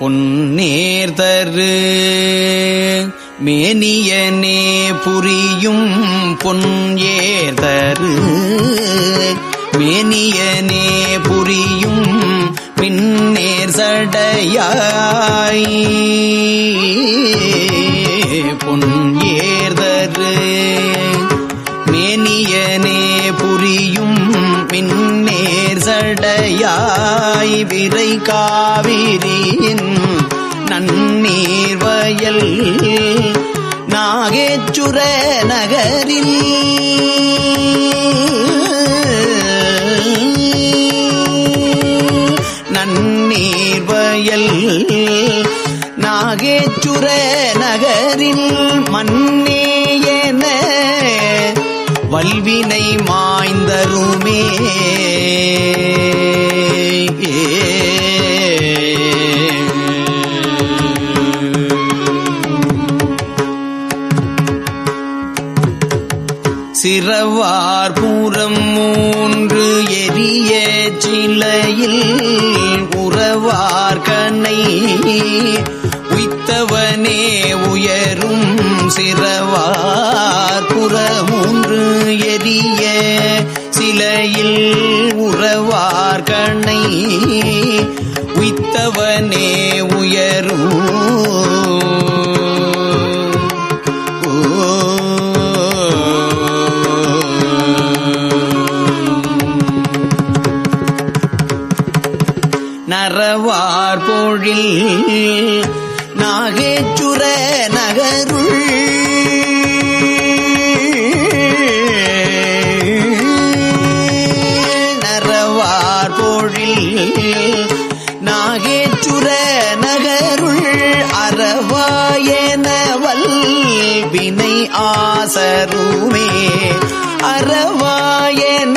பொன்னேர்தரு மேனியனே புரியும் பொன் ஏதரு மேனியனே புரியும் பின்னேர் சடையாய். பொன் ஏர்தரு மேனியனே புரியும் பின்னேர் சடையாய். விரை காவி நீர்வயல் நாகேச்சுர நகரில் நன்னீர்வயல் நாகேச்சுர நகரில் மன்னேயன வல்வினை மாய்ந்தருமே. சிறவார் மூன்று எரிய சிலையில் உறவார்கனை உய்த்தவனே உயரும் சிறவார்புற மூன்று எரிய சிலையில் உறவார்கனை கண்ணை. உய்த்தவனே நரவார் பொழில் நாகேச்சுர நகருள். நரவார் பொழில் நாகேச்சுர நகருள் அறவாயனவல் வினை ஆசருமே. அறவாயன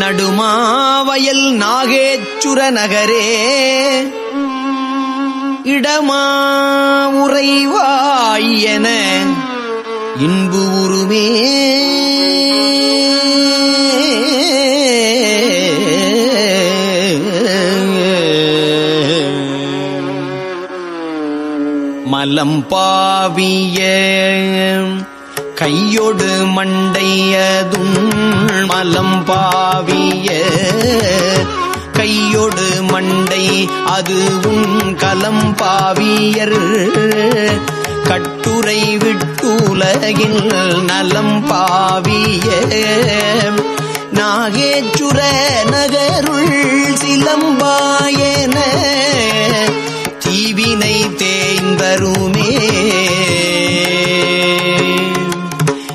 நடுமாவயல் நாகேச்சுர நகரே இடமா உறைவாயன இன்பு உருமே. மலம் பாவிய கையொடு மண்டையதும் மலம் பாவிய கையொடு மண்டை அதுவும் கலம் பாவியர். கட்டுரை விட்டுலகில் நலம் பாவிய நாகேச்சுர நகருள் சிலம்பாயன தீவினை தேய்ந்தருமே.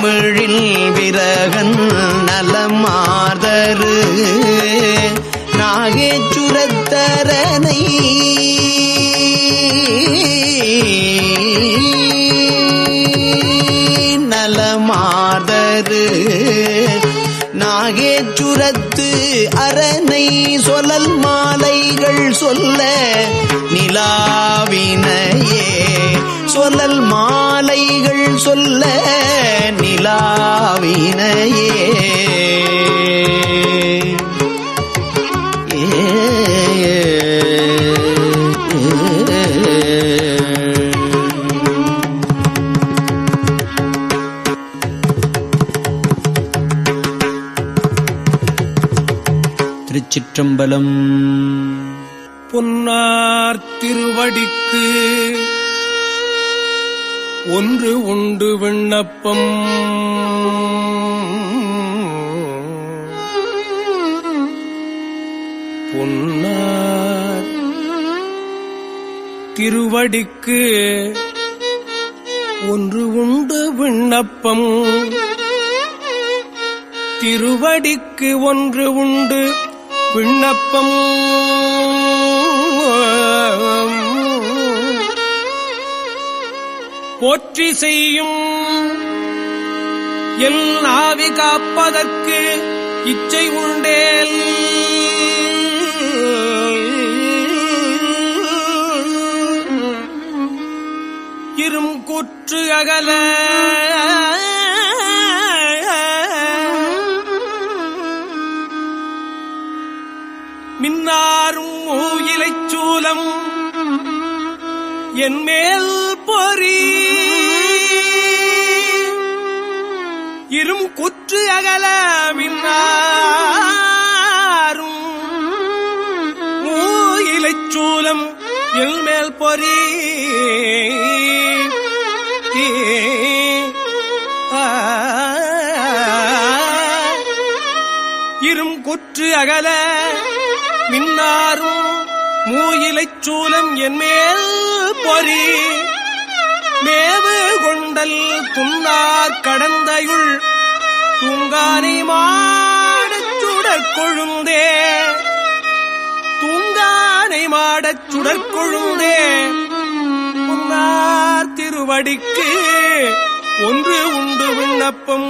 தமிழில் விரகன் நலமாதரு நாகேச்சுரத்தரனை. நலமாதரு நாகேச்சுரத்து அரணை சொலல் மாலைகள் சொல்ல நிலாவினையே. சொல்லல் மாலைகள் சொல்ல நிலாவினையே திருச்சிற்றம்பலம். பொன்னார் திருவடிக்கு ஒன்று உண்டு விண்ணப்பம். திருவடிக்கு ஒன்று உண்டு விண்ணப்பம். திருவடிக்கு ஒன்று உண்டு விண்ணப்பம். போற்றி செய்யும் எல் ஆவி காப்பதற்கு இச்சை உண்டேல். கூற்று அகல. மின்னாரும் ஊயிலைச் சூலம் என் மேல் பொறி. இரும் குற்று அகல மின்னாரும் ஊயிலைச் சூலம் என் மேல் தீ இரும் குற்று அகல மின்னாரும் மூயிலைச் சூலம் என்மேல் பொறி. மேவு கொண்டல் துன்னார் கடந்தையுள் தூங்கானை மாடச் சுடற்கொழுந்தே தூங்கானை மாடச் சுடற்கொழுந்தே புன்னார் திருவடிக்கு ஒன்று உண்டு விண்ணப்பம்.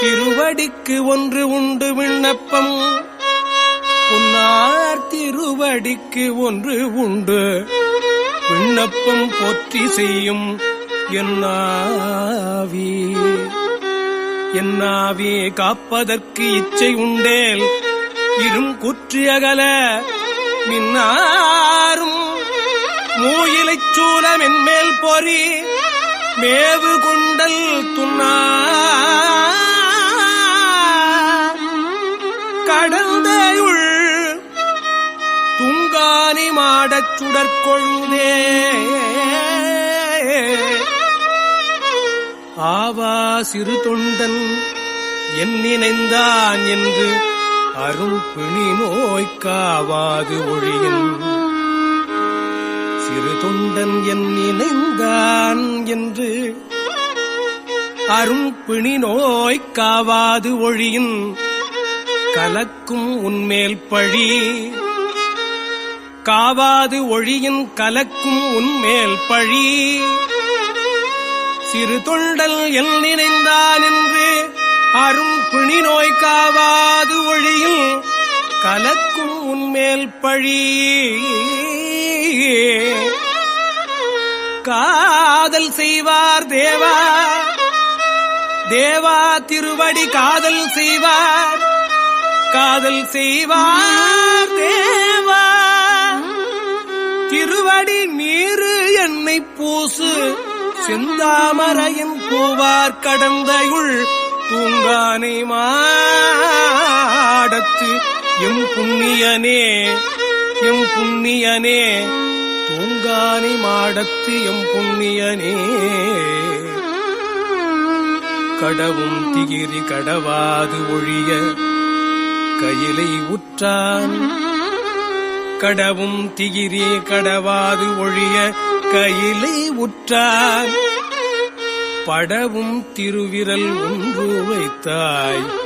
திருவடிக்கு ஒன்று உண்டு விண்ணப்பம். உன்னார் திருவடிக்கு ஒன்று உண்டு விண்ணப்பம் போற்றி செய்யும் என்னாவி என்னாவே காப்பதற்கு இச்சை உண்டேல் இரும் குற்றியகல மின்னாரும் மூயிலை சூலம் என்மேல் பொறி மேவு குண்டல் துண்ணா. கடந்தையுள் துங்கானி மாடச் சுடற்கொழுதே. ஆவா சிறு தொண்டன் என் நினைந்தான் என்று அருள் பிணி நோய்க்காவாது ஒழியின். சிறு தொண்டன் என் நினைந்தான் என்று. அரும் பிணி நோய்க்காவாது ஒழியின் கலக்கும் உன்மேல் பழி. காவாது ஒழியின் கலக்கும் உன்மேல் பழி. சிறு தொண்டல் எல் நினைந்தான் என்று அரும் பிணி நோய் காவாது ஒழியில் கலக்கும் உன்மேல் பழி. காதல் செய்வார் தேவா. தேவா திருவடி காதல் செய்வார். காதல் செய்வார் தேவா. திருவடி நீரு என்னை பூசு. செந்தாமரையின் பூவார் கடந்தையுள் தூங்கானை மாடத்து. எம் புண்ணியனே எம் புண்ணியனே தூங்கானை மாடத்து எம் புண்ணியனே. கடவும் திகிரி கடவாது ஒழிய கையிலை உற்றான். கடவும் திகிரி கடவாது ஒழிய கையிலை உற்றான். படவும் திருவிரல் ஒன்று வைத்தாய்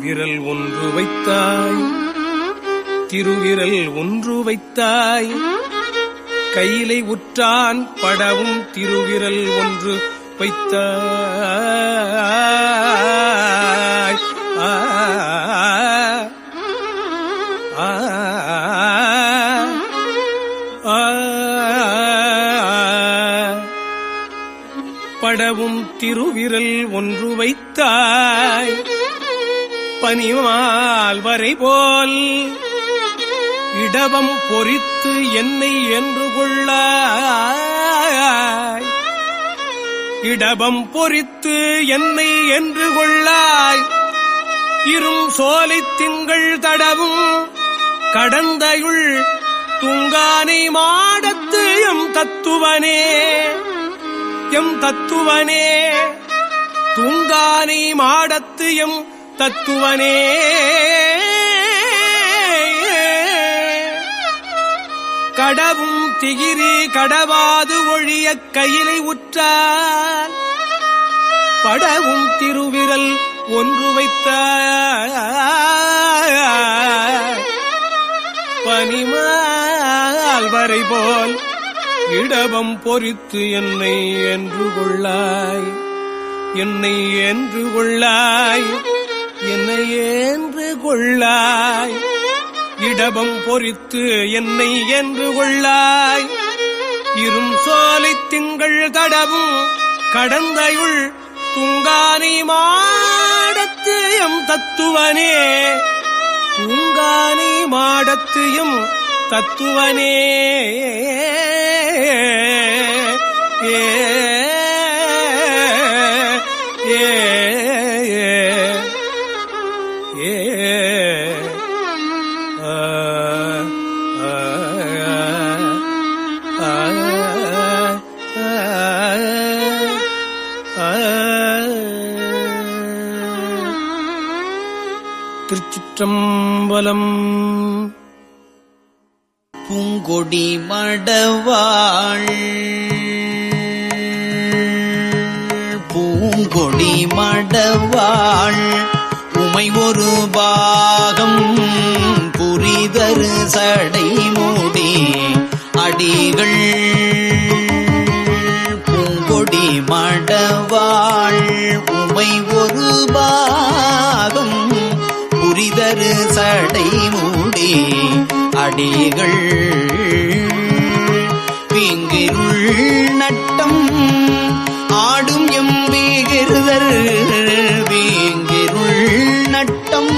விரல் ஒன்று வைத்தாய். திருவிரல் ஒன்று வைத்தாய் கையிலை உற்றான் படவும் திருவிரல் ஒன்று வைத்தாய் ஆ, ஆ, ஆ, படவும் திருவிரல் ஒன்று வைத்தாய் பனிமால் வரை போல் இடவம் பொறித்து என்னை என்று கொள்ளாய். இடவம் பொறித்து என்னை என்று கொள்ளாய். இரும் சோலை திங்கள் தடவும் கடந்தையுள் துங்கானை மாடத்து எம் தத்துவனே. எம் தத்துவனே துங்கானை மாடத்து எம் தத்துவனே. கடவும் திகிரி கடவாது ஒழிய கையிலை உற்றார். படவும் திருவிரல் ஒன்று வைத்த பனிமால்வரை போல் இடபம் பொறித்து என்னை என்று கொள்ளாய். என்னை என்று கொள்ளாய். என்னை என்று கொள்ளாய். இடபம் பொறித்து என்னை என்று கொள்ளாய். இரும் சோலை திங்கள் தடவும் கடந்தையுள் துங்கானை மாடத்து எம் தத்துவனே. துங்கானை மாடத்து எம் தத்துவனே. ஏ ஏ ஏ திருச்சிற்றம்பலம். பூங்கொடி மடவாள். பூங்கொடி மடவாள். உமை ஒரு பாகம் புரிதரு சடை மூடி அடிகள். பூங்கொடி மடவாள். உமை ஒரு பாகம் சடை மூடி அடிகள். பிங்கிருள் நட்டம் ஆடும் எம்பீகிருதர். வீங்கிருள் நட்டம்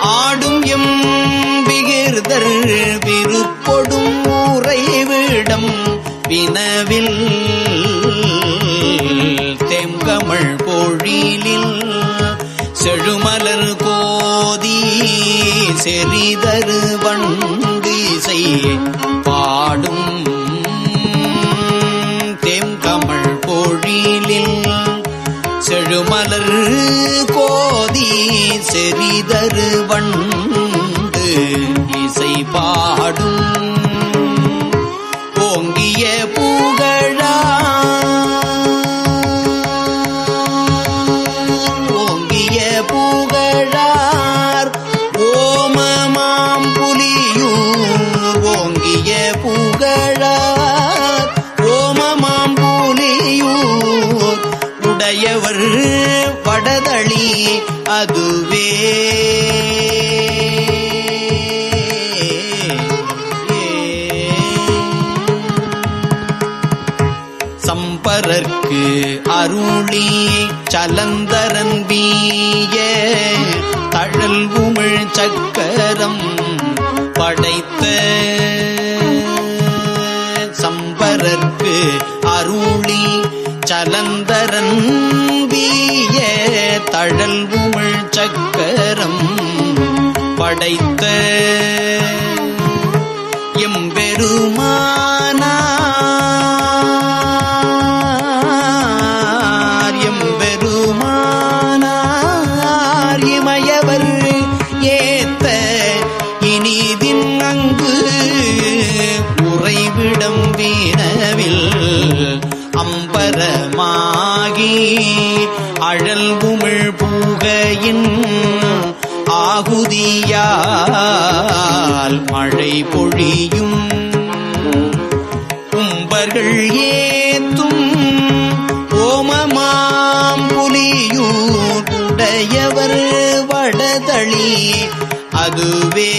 ஆடும் எம்பிகிருதர். விருப்பொடும் உறைவிடம் வினவில் உடையவர் படதளி அதுவே. சம்பரர்க்கு அருளி சலந்தரன்பீய தழல் உமிழ் சக்கரம் படைத்த சம்பரர்க்கு அருளி சலந்தரன் வீய தழல் உமிழ் சக்கரம் படைத்த எம்பெருமானார் பூகையின் ஆகுதியால் மழை பொழியும். கும்பர்கள் ஏத்தும் ஓமமாம் புலியூடையவர் வடதளி அதுவே.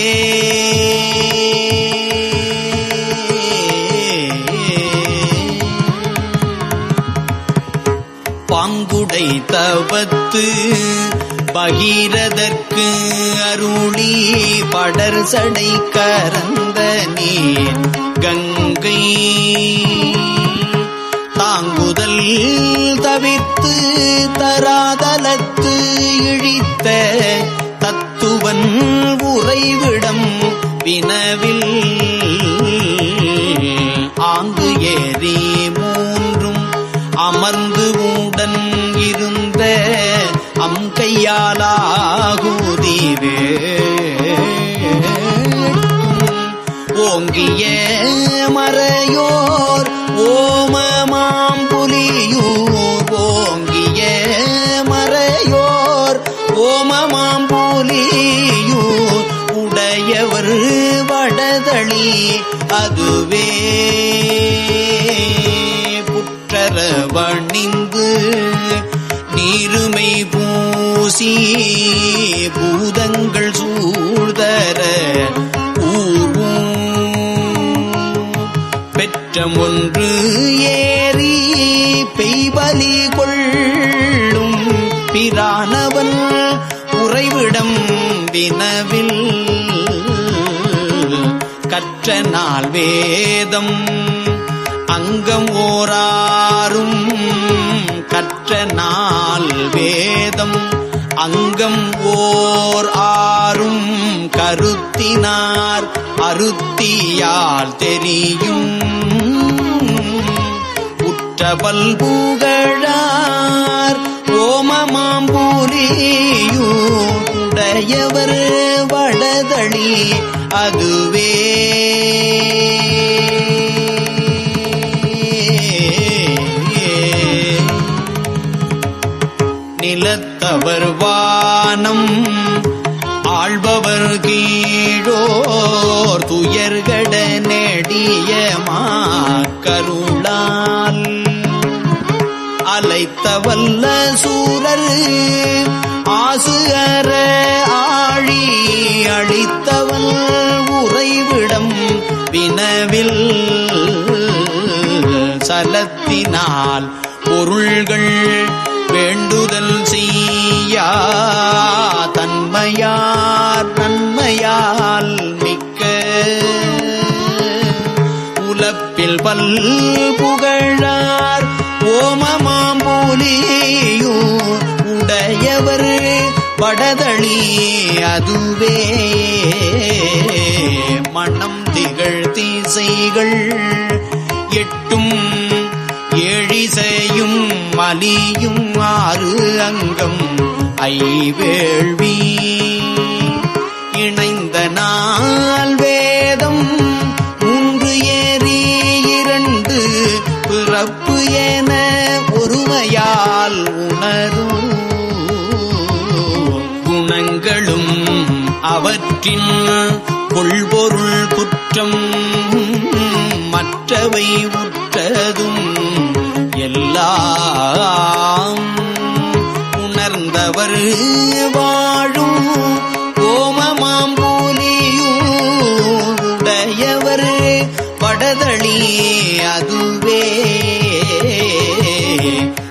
பாங்குடை தவத்து பகீரதற்கு அருளி படர் சடை கரந்த நீர் கங்கை. தாங்குதல் தவித்து தரா புற்றரவணிந்து நீருமை பூசி பூதங்கள் சூழ்தர ஊர்வும் பெற்றம் ஒன்று ஏறி பெய்வலி கொள்ளும் பிரானவன் உறைவிடம் வினவி வேதம் அங்கம் ஓராறும் கற்ற நாள் வேதம் அங்கம் ஓர் ஆறும் கருத்தினார் அருத்தியால் தெரியும். உற்றபல் புகழார் ஓமமாம்பூலியூடைய உடையவர் வடதளி அதுவே. அருளால் அலைத்தவல்ல சூரர் ஆசு அற ஆழி அழித்தவல் உறைவிடம் வினவில் சலத்தினால் பொருள்கள் வேண்டுதல் செய்யா தன்மையா பல் புகழார். ஓமமாம்பூலியூ உடையவர் படதளி அதுவே. மனம் திகழ் தீசைகள் எட்டும் ஏழிசையும் மலியும் ஆறு அங்கம் ஐவேள்வி. அவற்றின் கொள்பொருள் குற்றம் மற்றவை உற்றதும் எல்லாம் உணர்ந்தவர் வாழும் ஓமமாம்பூலியுடையவர் படதளி அதுவே.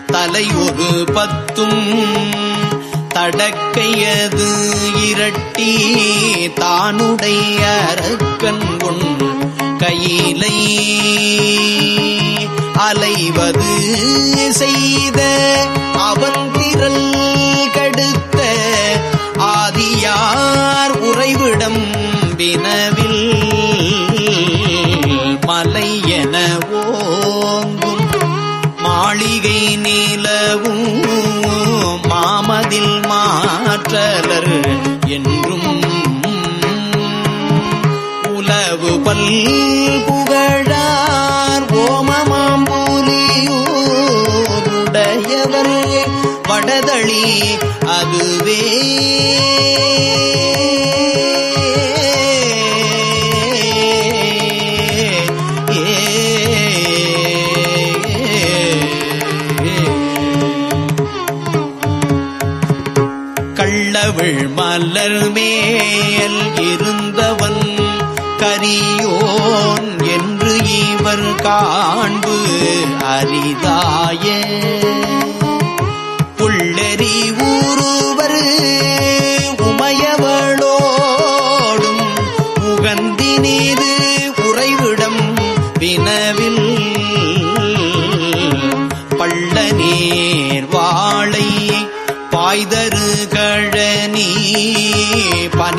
தலையொரு பத்தும் தடக்கையது இரட்டி தானுடைய அரக்கன் கொண் கையிலை அலைவது செய்த அவன் மாற்றலர் என்றும் உலவு பல் புகழார் ஓமமாம்பூலியூருடையவர் வடதளி அதுவே. மேல் இருந்தவன் கரியோன் என்று இவர் காண்பு அரிதாய. புள்ளெறி ஊருவர் உமையவளோடும் உகந்தி நீது உறைவிடம் வினவில் பள்ள நீர் வாழை பாய்தரு கழனி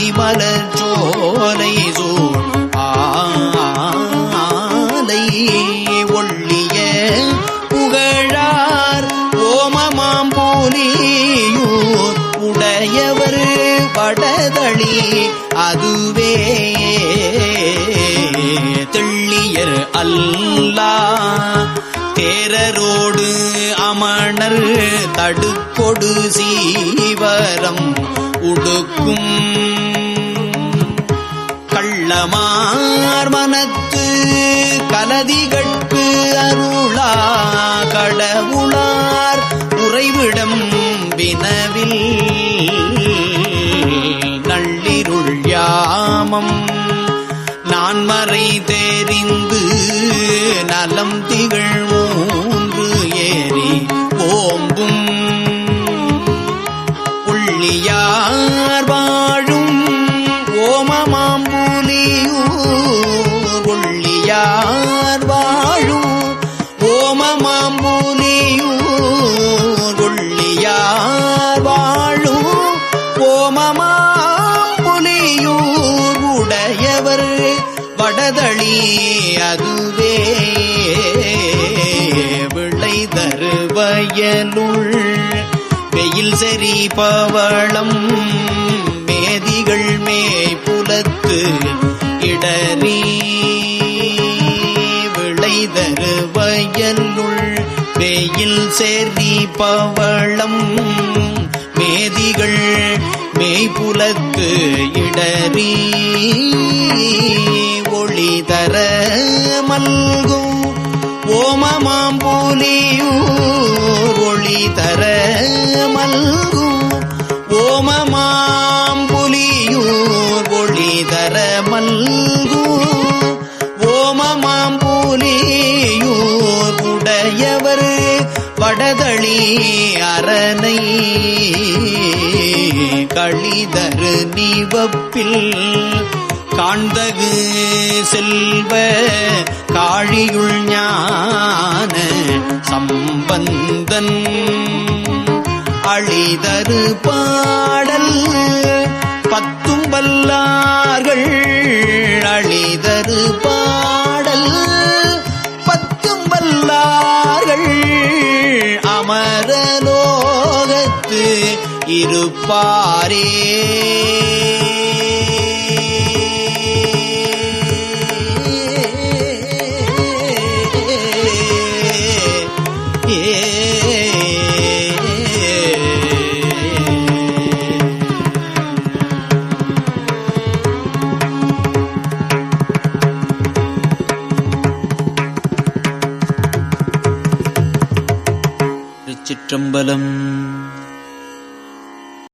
பனிமலர் சோலை சூழ் ஆலை ஒள்ளிய புகழார் ஓமமாம் போலியூர் உடையவர் படதளி அதுவே தெள்ளியர் அல்லா. தேரரோடு அமணர் தடுப்பொடு சீவரம் உடுக்கும் கள்ளமார் மனத்து கலதிகட்கு அருளா கடவுளார் உறைவிடம் வினவில் அதுவே விளை தருவயனுள் வெயில் செறி பவளம் மேதிகள் மேய்புலத்து இடறி. விளை தருவயனுள் வெயில் சேரி பவளம் மேதிகள் மேய்புலத்து இடறி. தர மல்கும். ஓமமாம் போலியூர் ஒளி தர மல்கும். ஓமமாம் புலியூர் ஒளி தர மல்கும். ஓமமாம் புலியூர் உடையவர் வடதளி அரணை. களிதரு நீவப்பில் காண்தகு செல்வ காழியுள் ஞான சம்பந்தன். அழிதரு பாடல் பத்தும் வல்லார்கள். அழிதரு பாடல் பத்தும் வல்லார்கள். அமரலோகத்து இருப்பாரே. திருச்சிற்றம்பலம்